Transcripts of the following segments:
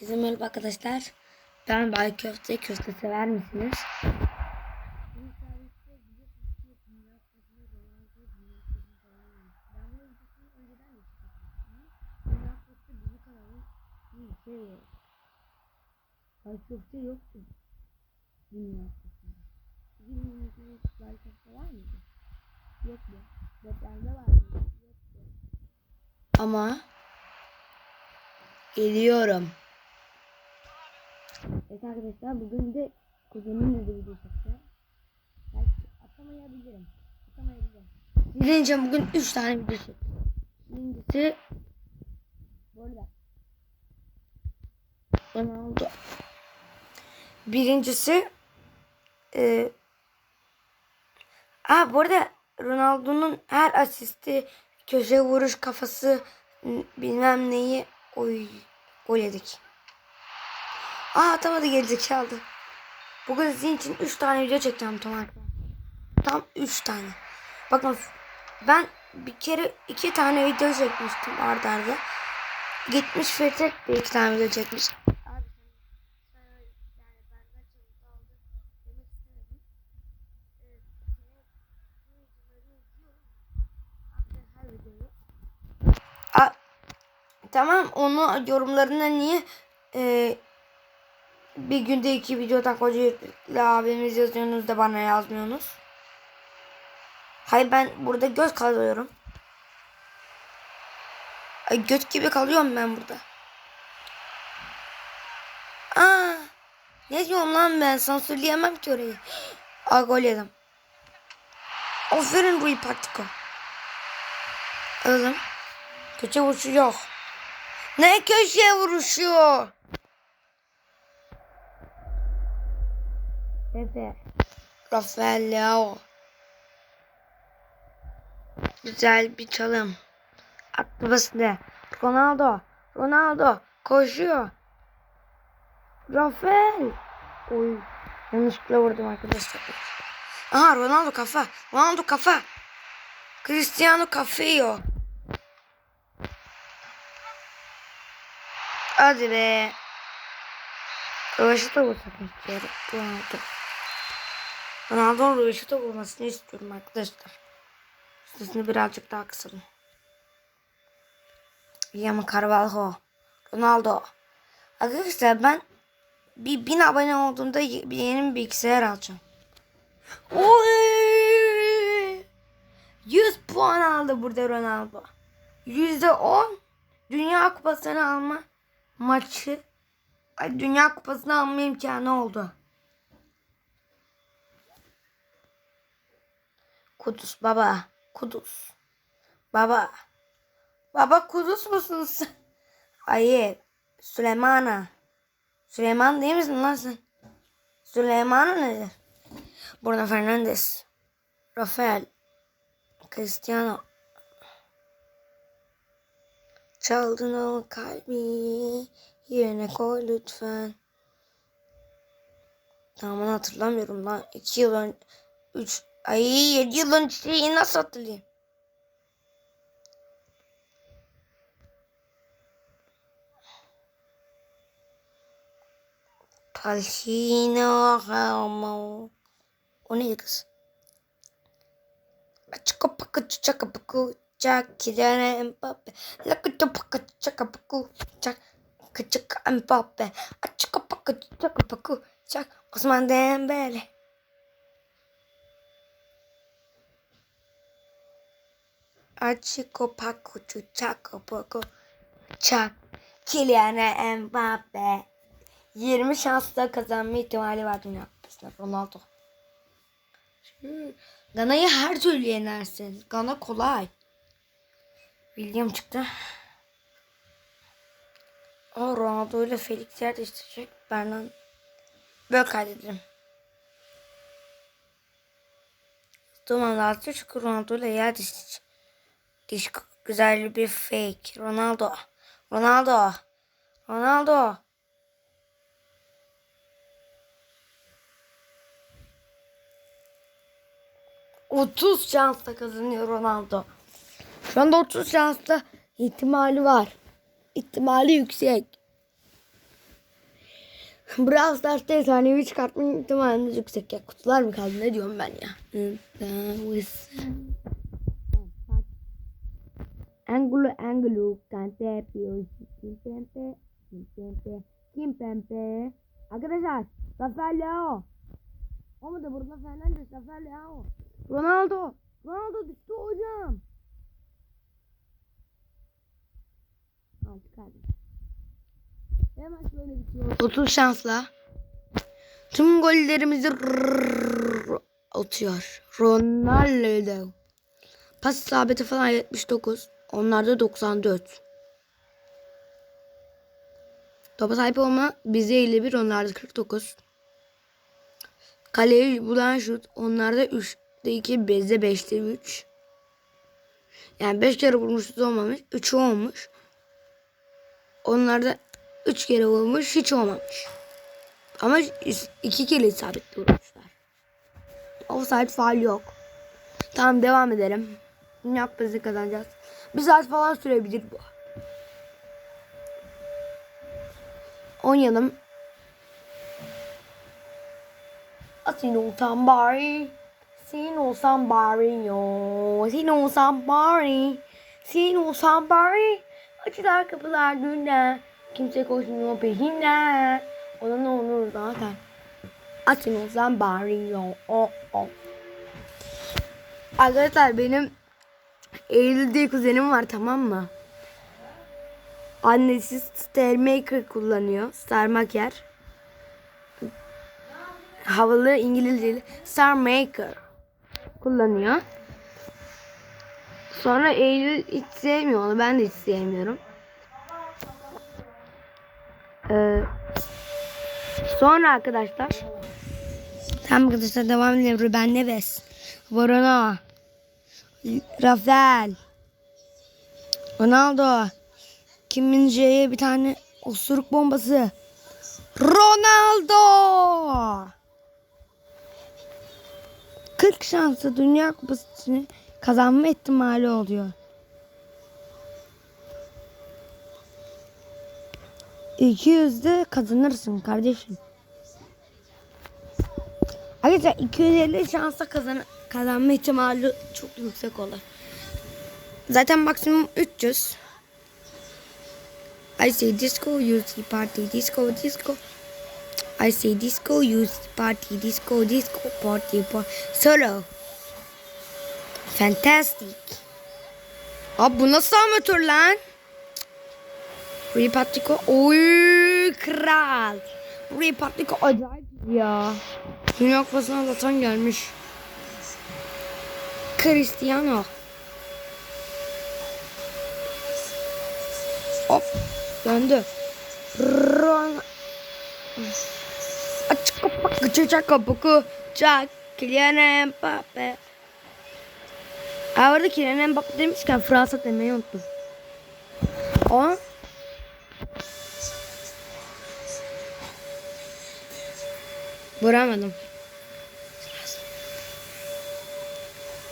Herkese merhaba arkadaşlar. Ben Bay Köfte. Köfte sever misiniz? Bay Köfte yoktu. Dünya. 2022 Bay Köfte var mıydı? Yoktu. Depremde var mıydı? Yoktu. Ama geliyorum. Evet arkadaşlar bugün de kuzenimle de video çekeceğim. Belki atamayabilirim. Atamayabilirim. Birinci bugün 3 tane video çekeceğim. Birincisi bu arada Ronaldo. Birincisi e, Aa, bu arada Ronaldo'nun her asisti köşe vuruş kafası bilmem neyi oy gol. Aa atamadı gerizekalı. Bugün sizin için 3 tane video çekeceğim tam. Tam 3 tane. Bakın ben bir kere 2 tane video çekmiştim arda arda. Gitmiş Fetek de 2 tane video çekmiş. Tamam onu yorumlarına niye e, bir günde iki videodan kocayla abimiz yazıyorsunuz da bana yazmıyorsunuz. Hayır ben burada göz kalıyorum. Ay göt gibi kalıyorum ben burada. Aa, ne diyorum lan ben sansürleyemem ki orayı. Aa gol yedim. Aferin Rui Patiko. Oğlum. Köşe vuruşu yok. Ne köşeye vuruşuyor? Bebe. Rafael Leao. Güzel bir çalım. Aklı basında. Ronaldo. Ronaldo. Koşuyor. Rafael. Oy. Yanlışlıkla vurdum arkadaşlar. Aha Ronaldo kafa. Ronaldo kafa. Cristiano yiyor. Hadi be. Röveşata vursak istiyorum. Ronaldo. Ronaldo'nun röveşata vurmasını istiyorum arkadaşlar. Sesini birazcık daha kısalım. Yama Carvalho. Ronaldo. Arkadaşlar ben bir bin abone olduğumda yeni bir bilgisayar alacağım. Oy! 100 puan aldı burada Ronaldo. %10 Dünya Kupası'nı alma maçı Dünya Kupası'nı alma imkanı oldu. Kudüs baba. Kudüs. Baba. Baba Kudüs musun sen? Hayır. Süleymana. Süleyman değil misin lan sen? Süleymana nedir? Bruno Fernandes. Rafael. Cristiano. Çaldın o kalbi yerine koy lütfen. Tamam hatırlamıyorum lan. 2 yıl önce 3 ay 7 yıl önce şeyi nasıl hatırlayayım? Palhino Ramo. O neydi kız? Çaka paka çaka paku çak kidene Mbappe. Laka paka çaka paku çak çaka Mbappe. Çaka paka çaka paku çak Osman Dembele. Açıko paku çaka paku çak Kylian Mbappe. 20 şansla kazanma ihtimali var Dünya Kupası'nda Ronaldo. Gana'yı her türlü yenersin. Gana kolay. William çıktı. Aa, Ronaldo ile Felix yer değiştirecek. Bernan. Böyle kaydederim. Tamam lazım çünkü Ronaldo ile yer değiştirecek. Diş güzel bir fake. Ronaldo. Ronaldo. Ronaldo. Otuz şansla kazanıyor Ronaldo. Şu anda 30 şansla ihtimali var. İhtimali yüksek. Brawl Stars'ta efsanevi çıkartma ihtimalimiz yüksek ya. Kutular mı kaldı ne diyorum ben ya. Angulo Angulo Kante Pio Kim Pempe. Kim Pempe Kim Pempe Arkadaşlar Zafer Leao Olmadı burada Fernandes Zafer Leao Ronaldo Ronaldo düştü hocam kaldı Hemen şöyle bitiyor 30 şansla. Tüm gollerimizi atıyor. Ronaldo. Pas isabeti falan 79 Onlarda 94 Topa sahip olma bize 51 onlarda 49 Kaleyi bulan şut onlarda 3'te 2 bizde 5'te 3 Yani 5 kere vurmuşuz olmamış 3 olmuş. Onlarda 3 kere vurmuş hiç olmamış. Ama 2 kere isabetli vurmuşlar. Offside faal yok. Tamam devam edelim. Dünya Kupası kazanacağız bir saat falan sürebilir bu. Oynayalım. Sin olsam bari. Sin olsam bari yo. Sin olsam bari. Sin olsam bari. Açılar kapılar dünden. Kimse koşmuyor peşinden. Ona ne olur zaten. Açın olsam bari yo. O, o. Arkadaşlar benim Eylül diye kuzenim var tamam mı? Annesi Star Maker kullanıyor. Star Maker. Havalı İngilizce Star Maker kullanıyor. Sonra Eylül hiç sevmiyor onu. Ben de hiç sevmiyorum. Ee, sonra arkadaşlar Tamam arkadaşlar devam edelim. Ruben Neves. Varona. Rafael. Ronaldo. Kim Min-jae'ye bir tane osuruk bombası. Ronaldo. 40 şanslı Dünya Kupası'nı kazanma ihtimali oluyor. İki yüzde kazanırsın kardeşim. Arkadaşlar 250 şansa kazan kazanma ihtimali çok yüksek olur. Zaten maksimum 300. I say disco, you see party, disco, disco. I say disco, you see party, disco, disco, party, party. Solo. Fantastic. Abi bu nasıl amatör lan? Repatrico. Oy kral. Repatrico acayip ya. Dünya Kupası'na zaten gelmiş. Cristiano. Hop. Döndü. Ron. Açık kapak. Küçük kapı. Çak. Kylian Mbappe. Ha Kylian Mbappe demişken Fransa demeyi unuttum. O. Vuramadım.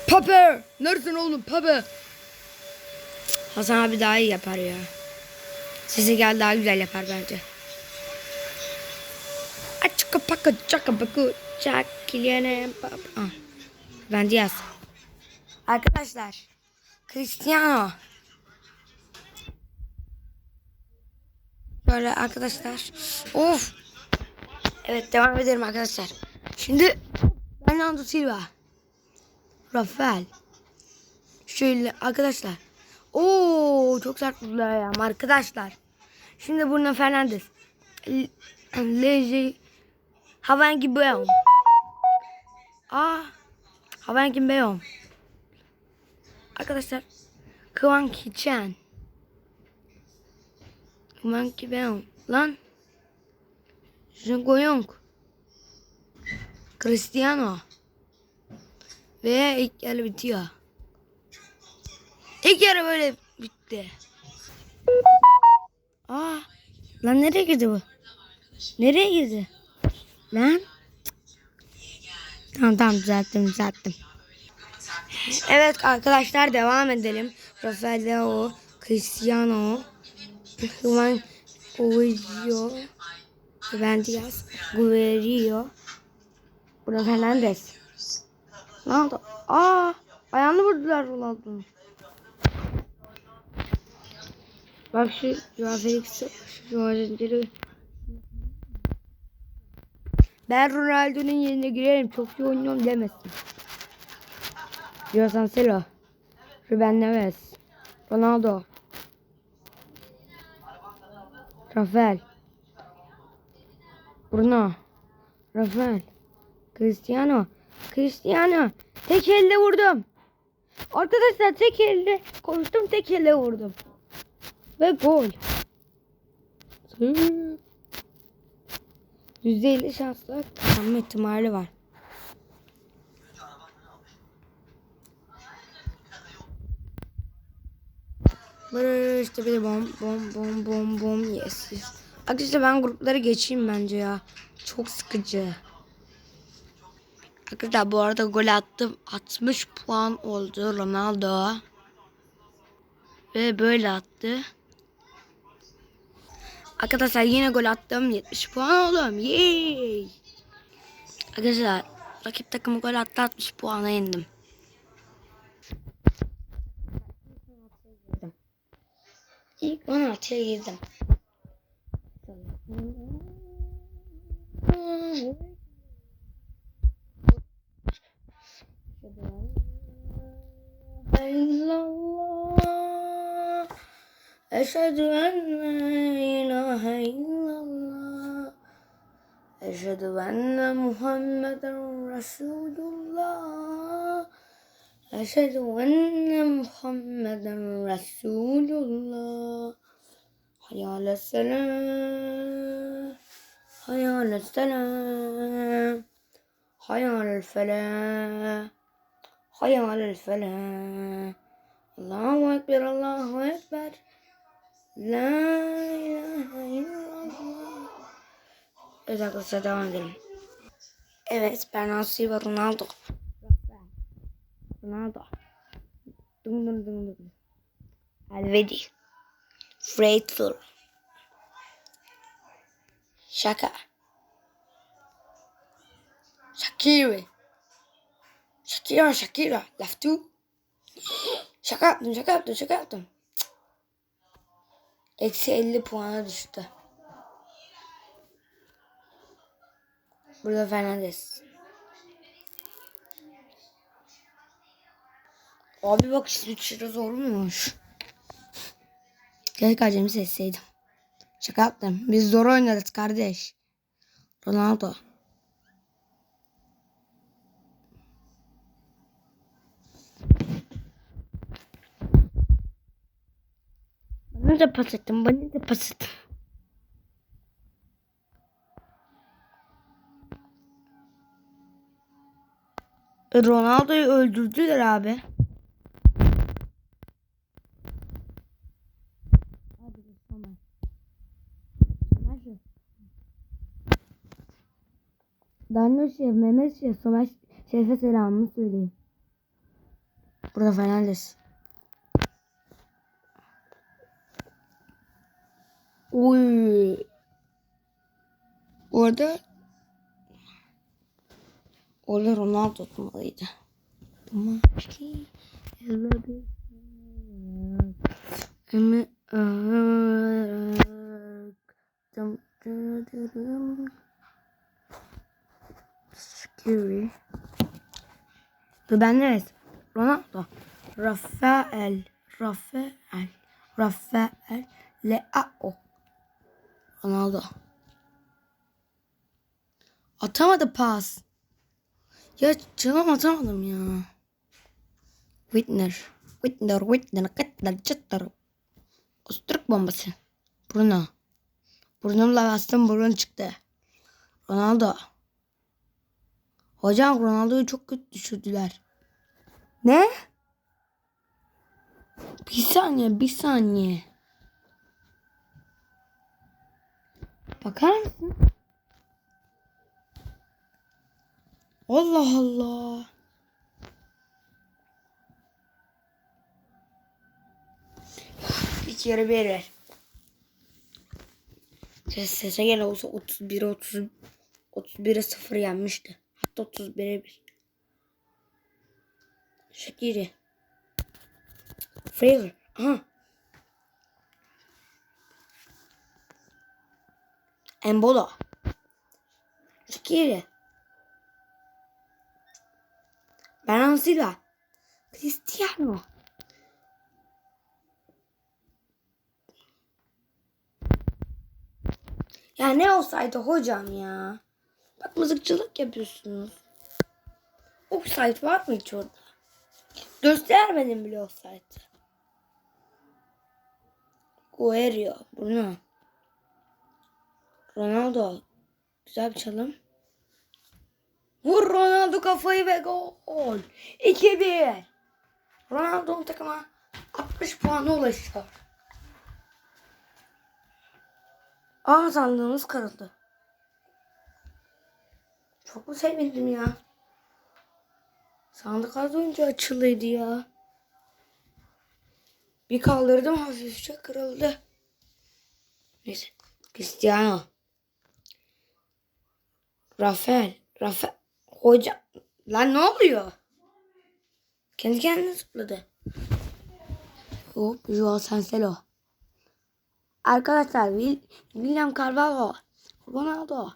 Pape! Neredesin oğlum Pape? Hasan abi daha iyi yapar ya. Sesi gel daha güzel yapar bence. Açık paka çaka baku çak kilene Ah. Ben Diaz. Arkadaşlar. Cristiano. Böyle arkadaşlar. Of. Evet devam edelim arkadaşlar. Şimdi Bernardo Silva. Rafael. Şöyle arkadaşlar. Oo çok sert vurdular arkadaşlar. Şimdi Bruno Fernandes. Lezi Havangi Beyon. Aa Havangi Beyon. Arkadaşlar Kwan Kichen. Kwan Beyon. Lan Jingoyong. Cristiano. Ve ilk yarı bitiyor. İlk yarı böyle bitti. Aa, lan nereye girdi bu? Nereye girdi? Lan? Tamam tamam düzelttim düzelttim. Evet arkadaşlar devam edelim. Rafael Leo, Cristiano, Juan Ben Diaz. Guerrero. Burada Fernandez. Ne oldu? Aa, ayağını vurdular Ronaldo'nun. Bak şu Joao şu Joao Ben Ronaldo'nun yerine girerim. Çok iyi oynuyorum demesin. Joao Cancelo. Ruben Neves. Ronaldo. Rafael. Bruno. Rafael. Cristiano. Cristiano. Tek elle vurdum. Arkadaşlar tek elle koştum tek elle vurdum. Ve gol. Hı. %50 şansla kazanma ihtimali var. Böyle işte bir de bom bom bom bom bom yes yes. Arkadaşlar ben grupları geçeyim bence ya. Çok sıkıcı. Arkadaşlar bu arada gol attım. 60 puan oldu Ronaldo. Ve böyle attı. Arkadaşlar yine gol attım. 70 puan oldum. Yay. Arkadaşlar rakip takımı gol attı 60 puana indim. İlk 16'ya girdim. إلا الله. أشهد أن لا إله إلا الله. أشهد أن محمدا رسول الله. أشهد أن محمدا رسول الله. حي على السلام. حي على السلام. حي على الفلاح. خويا مال الفلاح. الله أكبر الله أكبر. لا إله إلا الله. إذا قلت هذا ما ادري إذا اسبانيا نصيب رونالدو. رونالدو. دم دم دم دم الفيدي فريتفول شاكا. شاكيوي Shakira. Shakira, Shakira. Laftu. Şaka yaptım, şaka yaptım, şaka yaptım. Eksi 50 puana düştü. Burada Fernandes. Abi bak işte 3 lira zormuş. Keşke acemi seçseydim. Şaka yaptım. Biz zor oynarız kardeş. Ronaldo. Da pas ettim. Bana da pas ettim. Ronaldo'yu öldürdüler abi. Şu. Danilo Şef, Mehmet Şef, Somer Şef'e selamımı söyleyeyim. Burada Fernandes. Oy. Orada Orada Ronaldo tutmalıydı. Ama Scary. Ruben Neves. Ronaldo. Rafael. Rafael. Rafael. Leao. Ronaldo. Atamadı pas. Ya canım atamadım ya. Whitner. Whitner, Whitner, Whitner, çıtır. Osturuk bombası. Bruno. Burnumla bastım burun çıktı. Ronaldo. Hocam Ronaldo'yu çok kötü düşürdüler. Ne? Bir saniye, bir saniye. Bakar mısın? Allah Allah. Kere bir ver. CSS gene olsa 31'e 30 31'e 0 yenmişti. Hatta 31'e 1. Shakiri. Fraser. Aha. Embola. Shakiri. Bernardo Silva. Cristiano. Ya ne olsaydı hocam ya? Bak mızıkçılık yapıyorsunuz. Offside var mı hiç orada? Göstermedim bile offside. Guerrero. Bruno. Ronaldo. Güzel bir çalım. Vur Ronaldo kafayı ve gol. 2-1. Ronaldo'nun takıma 60 puanı ulaşıyor. Aa sandığımız kırıldı. Çok mu sevindim ya. Sandık az önce açılıydı ya. Bir kaldırdım hafifçe kırıldı. Neyse. Cristiano. Rafael. Rafael. Hoca. Lan ne oluyor? Kendi kendine zıpladı. Hop. Joao Cancelo. Arkadaşlar Will, William Carvalho. Ronaldo.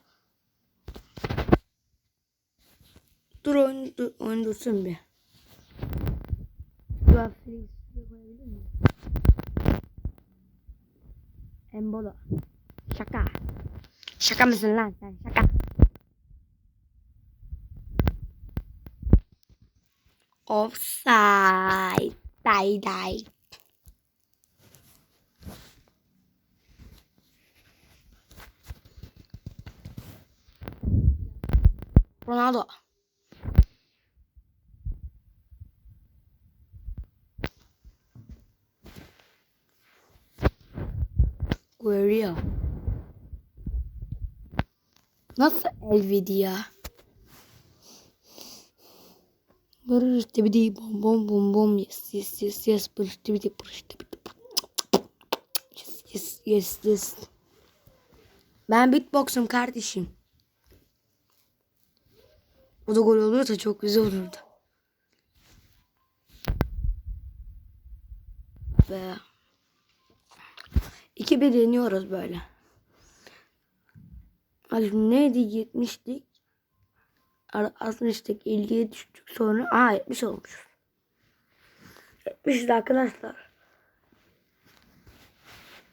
Dur oyun, dur, oyun dursun bir. Felix'i koyabilir miyim? Şaka. Şaka mısın lan sen? Şaka. offside. ใดๆโรนัลโดเกเรียล not Nvidia Barış tibidi bom bom bom bom yes yes yes yes barış tibidi barış tibidi yes yes yes yes Ben beatbox'um kardeşim. O da gol olursa çok güzel olurdu. Ve 2-1 yeniyoruz böyle. Hadi neydi 70'lik? 60'lık 50'ye düştük sonra. Aa 70 olmuş. 70 arkadaşlar.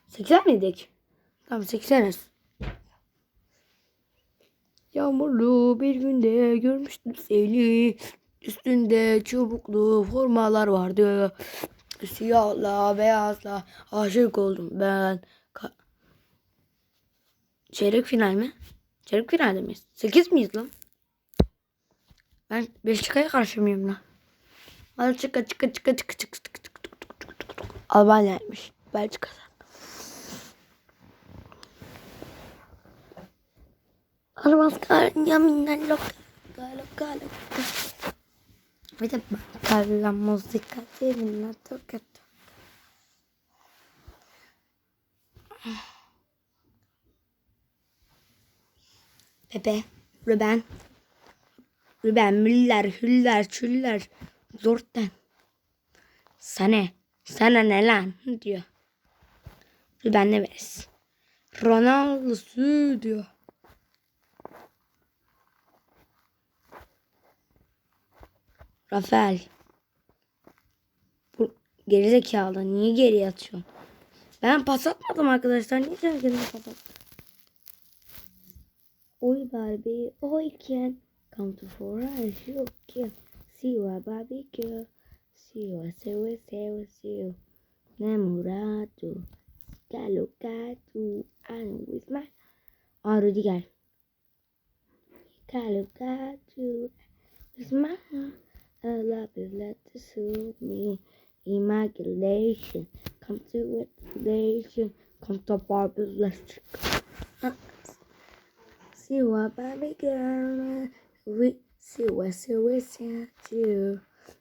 80 miydik? Tamam 80'iz. Yağmurlu bir günde görmüştüm seni. Üstünde çubuklu formalar vardı. Siyahla beyazla aşık oldum ben. Ka- Çeyrek final mi? Çeyrek finalde miyiz? 8 miyiz lan? Ben Belçika'ya karşı mıyım lan? Belçika çıka çıka çıka çıka çıka çıka çıka çıka çıka. Albanya'ymış. Belçika'da. Armascar yaminden loca loca loca. Bir de bakarla müzika seninle tokat. Pepe, Ruben, Ruben, Müller, Hüller, Çüller, Zorten. Sana, sana ne lan diyor. Ruben ne veririz? Ronaldo'su diyor. Rafael. Bu gerizekalı niye geri atıyorsun? Ben pas atmadım arkadaşlar. Niye sen kendine pas attın? Oy Barbie, oy Ken. Come to Flora and she'll kill. See you, Bobby girl. See you, Sewa, Sewa, Sewa. Namorado. Está locado. I'm with my. Ó, Rudigar. Está. With my. a love is let it suit me. immaculation, Come to imagination. Come to Barbie, let's. See what, baby, girl. We see Oui, c'est ouais, c'est ouais, c'est un tiro.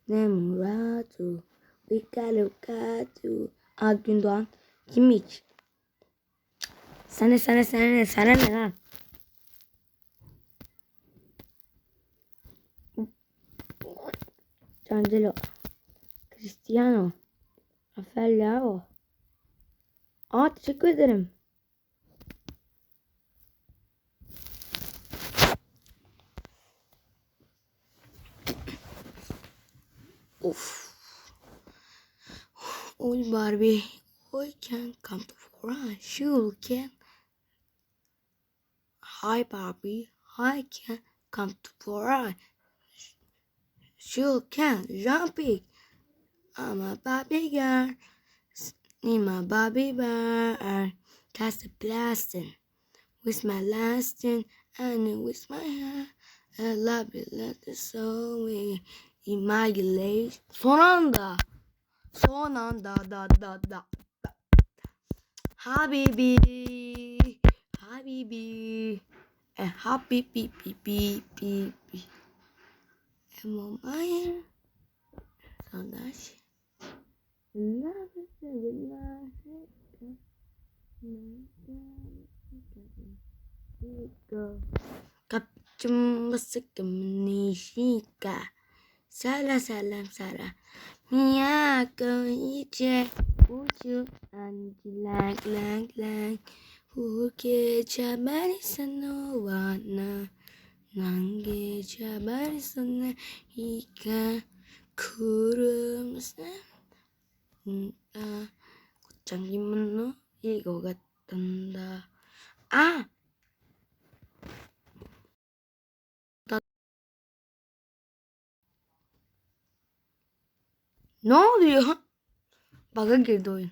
Nemuratu. Vikalukatu. Aa Gündoğan. Kim hiç? Sana sana sana sana ne lan? Cancelo. Cristiano. Rafael Leao. Aa teşekkür ederim. Of. Oy Barbie. I can come to for a shoe can. Hi Barbie. I can come to for a shoe can jumping. I'm a Barbie girl. I'm a Barbie bird. Cast a blasting. With my lasting and with my hair. I love it, let the soul me. imagine そうなんだそうなんだだだだだハビビーハビビーえハビビビビビビえもう前そうだし Love is a good life. Kapcum masuk ke Malaysia. 살라 살람 살라 미야금 이제 우주 안지랑랑랑 후게 자만 있어 너와 나 난게 자만 있었네 이가 구름 쌤아 곧장기만 너 이거 같단다 아 Ne oluyor? Baga girdi oyun.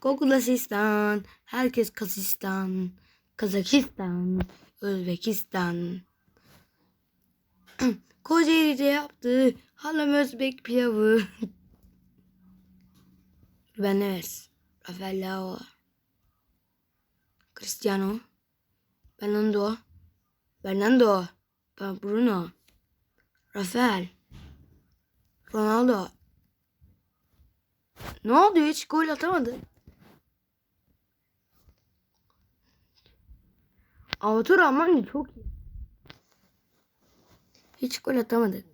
Google asistan, herkes Kazistan, Kazakistan, Özbekistan. Kocaeli'de yaptı. Halam Özbek pilavı. Ruben Neves. Rafael Leao. Cristiano. Fernando. Fernando. Bruno. Rafael. Ronaldo. Ne oldu hiç gol atamadı. Amatör Almanya çok iyi. Hiç gol atamadık.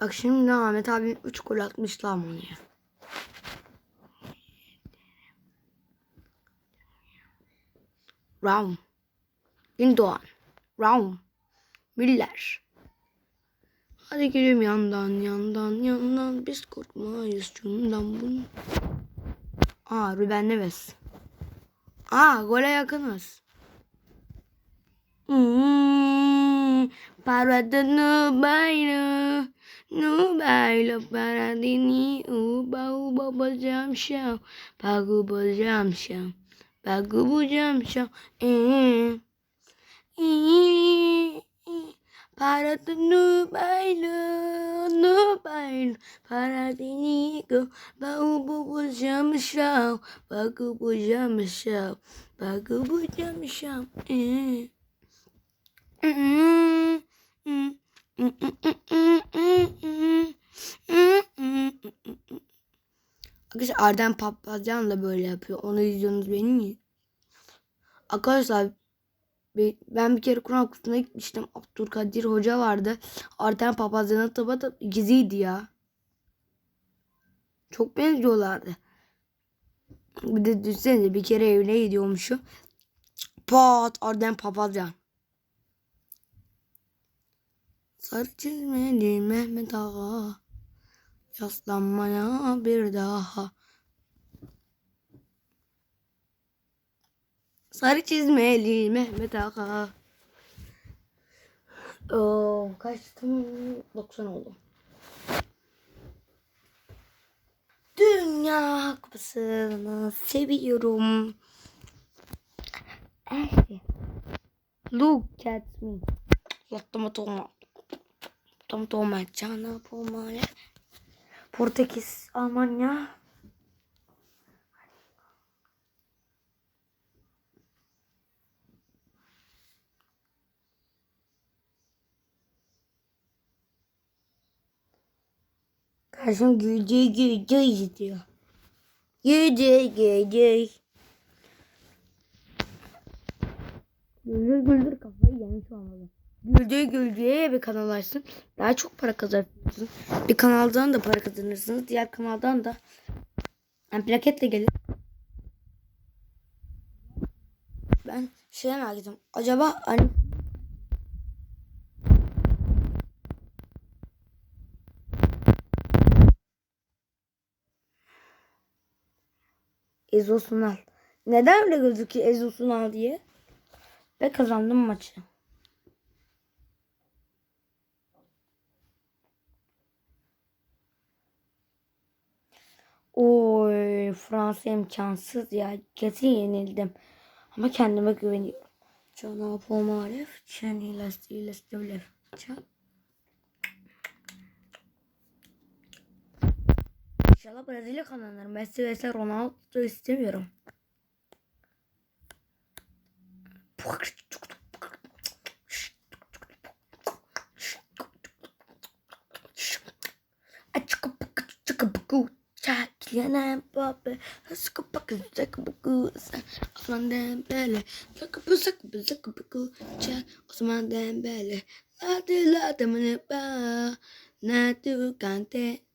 Bak şimdi Ahmet abi 3 gol atmış lan onu ya. Raum. Gündoğan. Raum. Müller. Hadi gidelim yandan yandan yandan biz korkmayız şundan bunu. Aa Ruben Neves. Aa gole yakınız. Hmm, para de no bailo, no bailo para de ni uba uba bacağım şav, pagu bacağım şav, pagu bacağım şav, eh, eh, para no bailo, no bailo, para de ni go, pagu bacağım şav, pagu bacağım şav, pagu bacağım şav, eh. Arkadaşlar Arden Papazyan da böyle yapıyor. Onu izliyorsunuz benim mi? Arkadaşlar ben bir kere Kur'an kursuna gitmiştim. Abdülkadir Hoca vardı. Arden Papazyan'ın tabi da ikiziydi ya. Çok benziyorlardı. Bir de düşünsenize bir kere evine gidiyormuşum. Pat Arden Papazyan. Sarı çizmeli Mehmet Ağa Yaslanmaya bir daha Sarı çizmeli Mehmet Ağa Oo, kaçtım 90 oldu. Dünya Kupası'nı seviyorum. Look at me. Yattım atılma. Tam Tomacana, Pomare, Portekiz, Almanya. Karşım güldüğü güldüğü izliyor. Gece gece. Güldür güldür kafayı yemiş olmalı. Güldür güldüğe bir kanal açsın. Daha çok para kazanırsınız. Bir kanaldan da para kazanırsınız. Diğer kanaldan da yani plaketle gelir. Ben şey merak ettim. Acaba hani Ezo Sunal. Neden öyle gözüküyor Ezo Sunal diye? Ve kazandım maçı. Oy Fransa imkansız ya. Kesin yenildim. Ama kendime güveniyorum. Cana Pomaref, Çen İlas İlas Dövlev. Çan. İnşallah Brezilya kazanır. Messi vs Ronaldo istemiyorum. Kylian Mbappe, sıkı bakı sıkı bakı, Osman Dembele, sıkı bakı sıkı sıkı bakı, Osman Dembele, hadi la demene ba, na tu kante.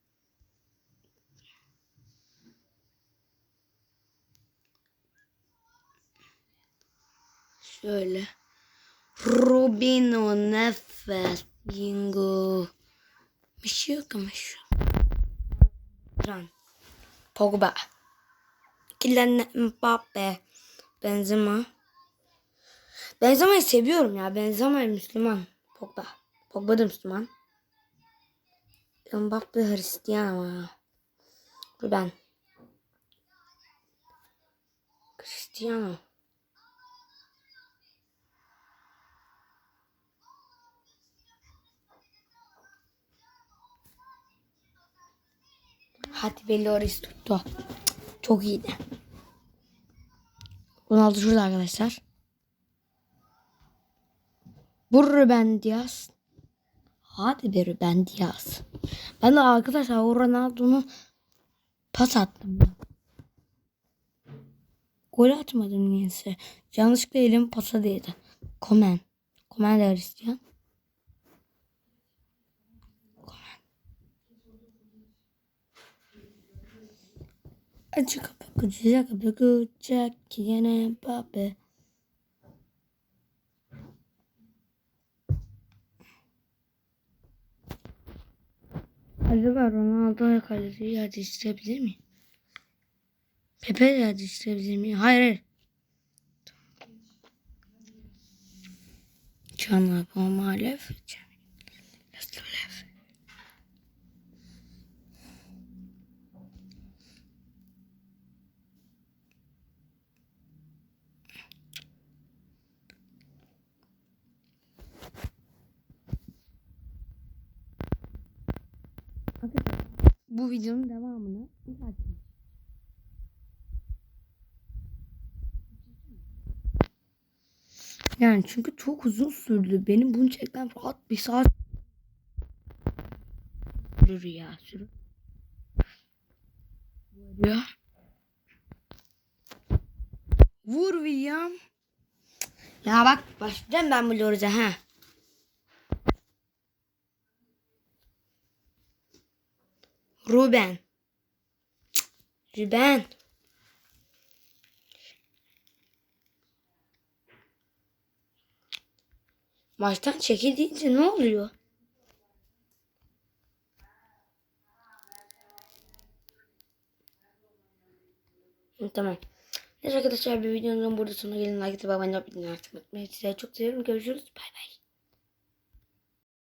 Şöyle. Rubino nefes bingo. Bir şey yok ama şu. Ran. Pogba. Kylian Mbappe. Benzema. Benzema'yı seviyorum ya. Benzema Müslüman. Pogba. Pogba da Müslüman. Mbappe Hristiyan ama. Ruben. Cristiano. Hadi Belloris tuttu. Çok iyiydi. Ronaldo şurada arkadaşlar. Bu Ruben Diaz. Hadi be Ruben Diaz. Ben de arkadaşlar o Ronaldo'nun pas attım. ben. Gol atmadım niyeyse. Yanlışlıkla elim pasa değdi. Komen. Komen de Hristiyan. Açık kapı kucak kapı kucak yine Mbappe. Acaba Ronaldo'ya kaleciyi yer değiştirebilir mi? Pepe yer değiştirebilir mi? Hayır hayır. Canla Pomalev. Yastılev. Arkadaşlar bu videonun devamını izlersiniz. Yani çünkü çok uzun sürdü. Benim bunu çekmem rahat bir saat sürür ya sürür. Ya. Vur William. Ya bak başlayacağım ben bu Loriz'e ha. Ruben. Ruben. Maçtan çekildiğince ne oluyor? Tamam. Neyse arkadaşlar bir videonun burada sonuna gelin. Like atıp abone olmayı unutmayın. Size çok seviyorum. Görüşürüz. Bay bay.